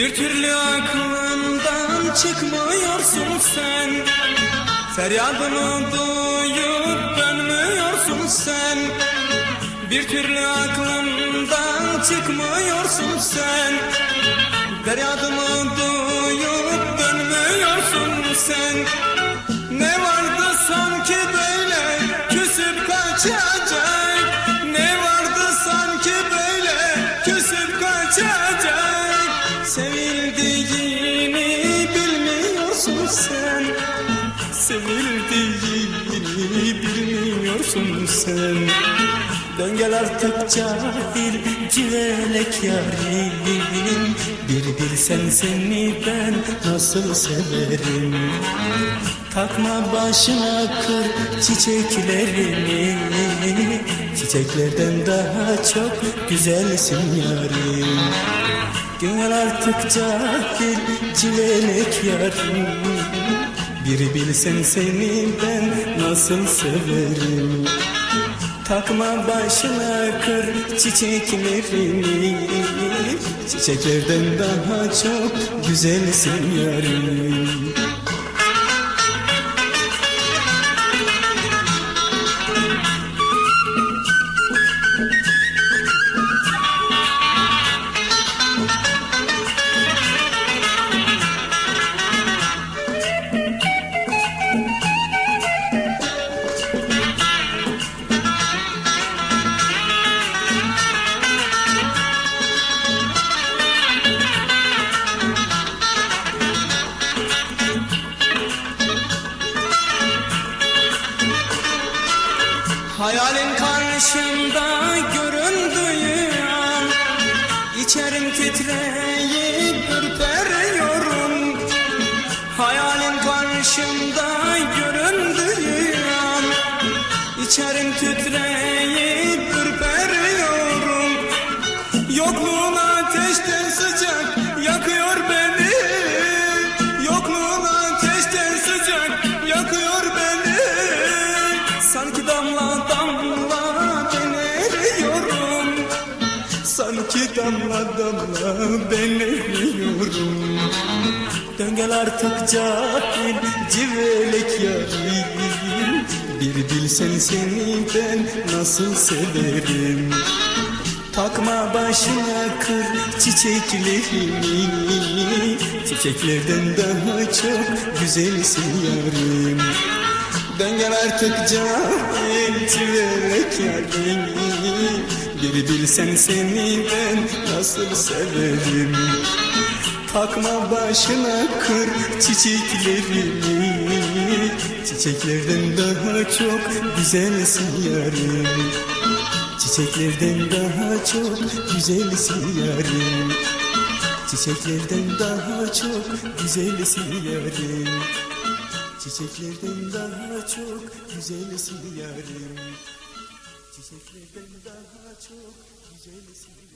Bir türlü aklımdan çıkmıyorsun sen. Feryadımı duyup dönmüyorsun sen. Bir türlü aklımdan çıkmıyorsun sen. Feryadımı Sevildiğini bilmiyorsun sen. Sevildiğini bilmiyorsun sen. Dön gel artık cahil civelek yarim. Bir bilsen seni ben nasıl severim? Takma başına kır çiçeklerini. Çiçeklerden daha çok güzelsin yarim Gönül artık cahil civelek yarim Bir bilsen seni ben nasıl severim? Takma başına kır çiçeklerini. Çiçeklerden daha çok güzelsin yarim Hayalin karşımda göründüğü an İçerim titreyip ürperiyorum. Hayalin karşımda göründüğü an İçerim titreyip ürperiyorum. Yokluğun ateşten Sanki damla damla ben eriyorum Dön gel artık cahil civelek yarim. Bir bilsen seni ben nasıl severim? Takma başına kır çiçeklerini Çiçeklerden daha çok güzelsin yarim artık cahil civelek yarim Bir bilsen seni ben nasıl severim? Takma başına kır çiçeklerini Çiçeklerden daha çok güzelsin yarim Çiçeklerden daha çok güzelsin yarim Çiçeklerden daha çok güzelsin yarim Çiçeklerden daha çok güzelsin yarim Çiçeklerden daha çok güzelsin